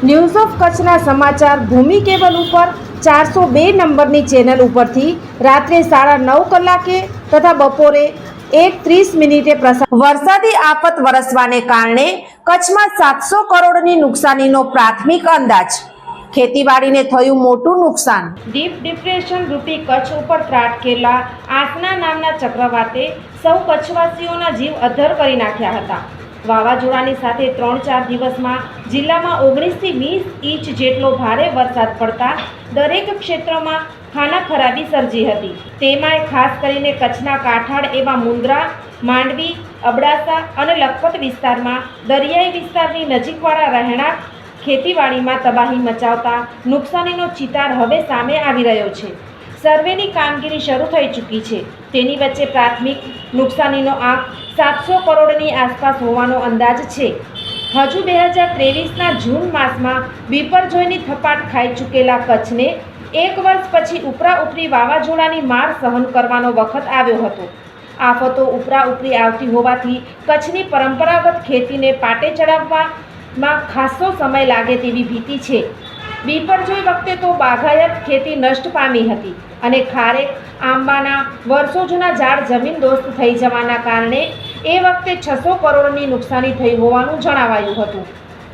news of કચ્છના સમાચાર ભૂમિ cable ઉપર ચારસો બે નંબરની ચેનલ ઉપરથી રાત્રે સાડા નવ કલાકે તથા બપોરે એક ત્રીસ મિનિટે પ્રસાર વરસાદી આફત વરસવાને કારણે કચ્છમાં સાતસો કરોડની નુકસાનીનો પ્રાથમિક અંદાજ. ખેતીવાડીને થયું મોટું નુકસાન. ડીપ ડિપ્રેશન રૂપી કચ્છ ઉપર ત્રાટકેલા આસના નામના ચક્રવાતે સૌ કચ્છવાસીઓના જીવ અધ્ધર કરી નાખ્યા હતા. વાવાઝોડાની સાથે ત્રણ ચાર દિવસમાં જિલ્લામાં ઓગણીસથી વીસ ઇંચ જેટલો ભારે વરસાદ પડતા દરેક ક્ષેત્રમાં ખાના ખરાબી સર્જી હતી. તેમાંય ખાસ કરીને કચ્છના કાંઠાળ એવા મુન્દ્રા માંડવી, અબડાસા અને લખપત વિસ્તારમાં દરિયાઈ વિસ્તારની નજીકવાળા રહેણાંક ખેતીવાડીમાં તબાહી મચાવતા નુકસાનીનો ચિતાર હવે સામે આવી રહ્યો છે. સર્વેની કામગીરી શરૂ થઈ ચૂકી છે. તેની વચ્ચે પ્રાથમિક નુકસાનીનો આંક સાતસો કરોડની આસપાસ હોવાનો અંદાજ છે. હજુ બે હજાર ત્રેવીસના જૂન માસમાં બીપરજોયની થપાટ ખાઈ ચૂકેલા કચ્છને એક વર્ષ પછી ઉપરા ઉપરી વાવાઝોડાની માર સહન કરવાનો વખત આવ્યો હતો. આફતો ઉપરા ઉપરી આવતી હોવાથી કચ્છની પરંપરાગત ખેતીને પાટે ચડાવવામાં ખાસો સમય લાગે તેવી ભીતિ છે. બીપરજોય વખતે તો બાગાયત ખેતી નષ્ટ પામી હતી અને ખારેક આંબાના વર્ષો જૂના ઝાડ જમીન દોસ્ત થઈ જવાના કારણે એ વખતે છસો કરોડની નુકસાની થઈ હોવાનું જણાવાયું હતું.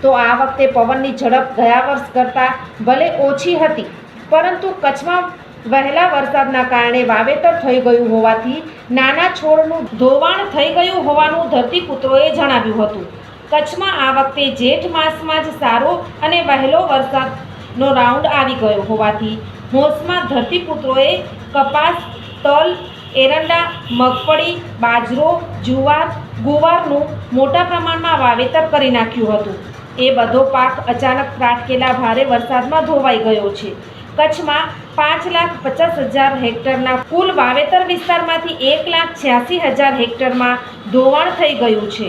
તો આ વખતે પવનની ઝડપ ગયા વર્ષ કરતાં ભલે ઓછી હતી, પરંતુ કચ્છમાં વહેલા વરસાદના કારણે વાવેતર થઈ ગયું હોવાથી નાના છોડનું ધોવાણ થઈ ગયું હોવાનું ધરતીપુત્રોએ જણાવ્યું હતું. કચ્છમાં આ વખતે જેઠ માસમાં જ સારો અને વહેલો વરસાદનો રાઉન્ડ આવી ગયો હોવાથી મોસમાં ધરતીપુત્રોએ કપાસ, તલ, એરંડા, મગફળી, બાજરો, જુવાર, ગુવારનું મોટા પ્રમાણમાં વાવેતર કરી નાખ્યું હતું. એ બધો પાક અચાનક ત્રાટકેલા ભારે વરસાદમાં ધોવાઈ ગયો છે. કચ્છમાં પાંચ લાખ પચાસ હજાર હેક્ટરના કુલ વાવેતર વિસ્તારમાંથી એક લાખ છ્યાસી હજાર હેક્ટરમાં ધોવાણ થઈ ગયું છે.